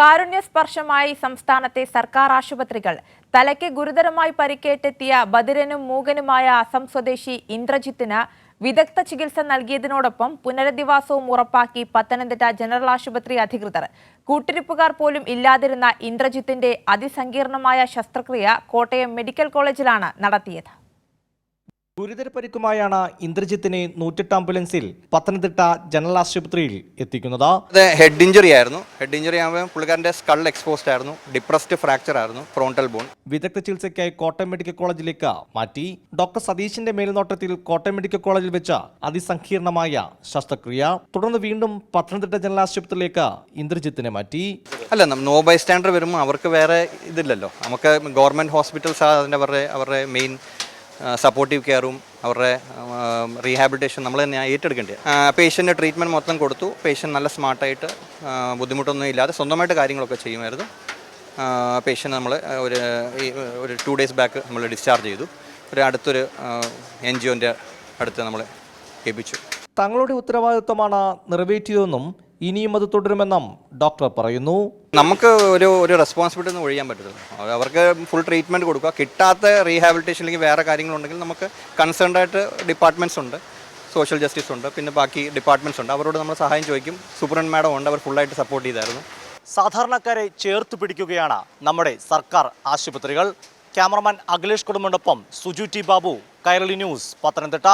കാരുണ്യസ്പർശമായി സംസ്ഥാനത്തെ സർക്കാർ ആശുപത്രികൾ. തലയ്ക്ക് ഗുരുതരമായി പരിക്കേറ്റെത്തിയ ബദിരനും മൂകനുമായ അസം സ്വദേശി ഇന്ദ്രജിത്തിന് വിദഗ്ധ ചികിത്സ നൽകിയതിനോടൊപ്പം പുനരധിവാസവും ഉറപ്പാക്കി പത്തനംതിട്ട ജനറൽ ആശുപത്രി അധികൃതർ. കൂട്ടിരിപ്പുകാർ പോലും ഇല്ലാതിരുന്ന ഇന്ദ്രജിത്തിന്റെ അതിസങ്കീർണമായ ശസ്ത്രക്രിയ കോട്ടയം മെഡിക്കൽ കോളേജിലാണ് നടത്തിയത്. ഗുരുതര പരിക്കുമായാണ് ഇന്ദ്രജിത്തിനെ നൂറ്റെട്ട് ആംബുലൻസിൽ പത്തനംതിട്ട ജനറൽ ആശുപത്രിയിൽ എത്തിക്കുന്നത്. അത് ഹെഡ് ഇഞ്ചറി ആയിരുന്നു. ഹെഡ് ഇഞ്ചറി ആകുമ്പോൾ പുള്ളിക്കാരന്റെ സ്കൾ എക്സ്പോസ്ഡ് ആയിരുന്നു. ഡിപ്രസ്ഡ് ഫ്രാക്ചർ ആയിരുന്നു ഫ്രോണ്ടൽ ബോൺ വിദഗ്ധ ചികിത്സയ്ക്കായി കോട്ടയം മെഡിക്കൽ കോളേജിലേക്ക് മാറ്റി. ഡോക്ടർ സതീഷിന്റെ മേൽനോട്ടത്തിൽ കോട്ടയം മെഡിക്കൽ കോളേജിൽ വെച്ച അതിസങ്കീർണമായ ശസ്ത്രക്രിയ. തുടർന്ന് വീണ്ടും പത്തനംതിട്ട ജനറൽ ആശുപത്രിയിലേക്ക് ഇന്ദ്രജിത്തിനെ മാറ്റി. അല്ല നം- നോ ബൈ സ്റ്റാൻഡർ വരുമ്പോൾ അവർക്ക് വേറെ ഇതില്ലല്ലോ. നമുക്ക് ഗവൺമെന്റ് ഹോസ്പിറ്റൽസ് അതിന്റെ അവരുടെ അവരുടെ മെയിൻ സപ്പോർട്ടീവ് കെയറും അവരുടെ റീഹാബിലിറ്റേഷൻ നമ്മൾ തന്നെ ഏറ്റെടുക്കേണ്ടത്. പേഷ്യന്റെ ട്രീറ്റ്മെന്റ് മൊത്തം കൊടുത്തു. പേഷ്യന്റ് നല്ല സ്മാർട്ടായിട്ട് ബുദ്ധിമുട്ടൊന്നും ഇല്ലാതെ സ്വന്തമായിട്ട് കാര്യങ്ങളൊക്കെ ചെയ്യുമായിരുന്നു. പേഷ്യന്റ് നമ്മൾ ഒരു ഒരു ടു ഡേയ്സ് ബാക്ക് നമ്മൾ ഡിസ്ചാർജ് ചെയ്തു. ഒരു അടുത്തൊരു എൻ ജി ഒന്റെ അടുത്ത് നമ്മൾ ഏൽപ്പിച്ചു തങ്ങളുടെ ഉത്തരവാദിത്വമാണ് നിറവേറ്റിയതെന്നും ഇനിയും അത് തുടരുമെന്നും ഡോക്ടർ പറയുന്നു. നമുക്ക് ഒരു ഒരു റെസ്പോൺസിബിലിറ്റി ഒന്നും ഒഴിയാൻ പറ്റത്തില്ല. അവർക്ക് ഫുൾ ട്രീറ്റ്മെന്റ് കൊടുക്കുക. കിട്ടാത്ത റീഹാബിലിറ്റേഷൻ അല്ലെങ്കിൽ വേറെ കാര്യങ്ങളുണ്ടെങ്കിൽ നമുക്ക് കൺസേൺഡ് ആയിട്ട് ഡിപ്പാർട്ട്മെന്റ്സ് ഉണ്ട് സോഷ്യൽ ജസ്റ്റിസ് ഉണ്ട് പിന്നെ ബാക്കി ഡിപ്പാർട്ട്മെന്റ്സ് ഉണ്ട്. അവരോട് നമ്മൾ സഹായം ചോദിക്കും. സൂപ്രണ്ട് മാഡം ഉണ്ട് അവർ ഫുള്ളായിട്ട് സപ്പോർട്ട് ചെയ്തായിരുന്നു. സാധാരണക്കാരെ ചേർത്ത് പിടിക്കുകയാണ് നമ്മുടെ സർക്കാർ ആശുപത്രികൾ. ക്യാമറമാൻ അഖിലേഷ് കുടുംബോടൊപ്പം സുജു ടി ബാബു കൈരളി ന്യൂസ് പത്തനംതിട്ട.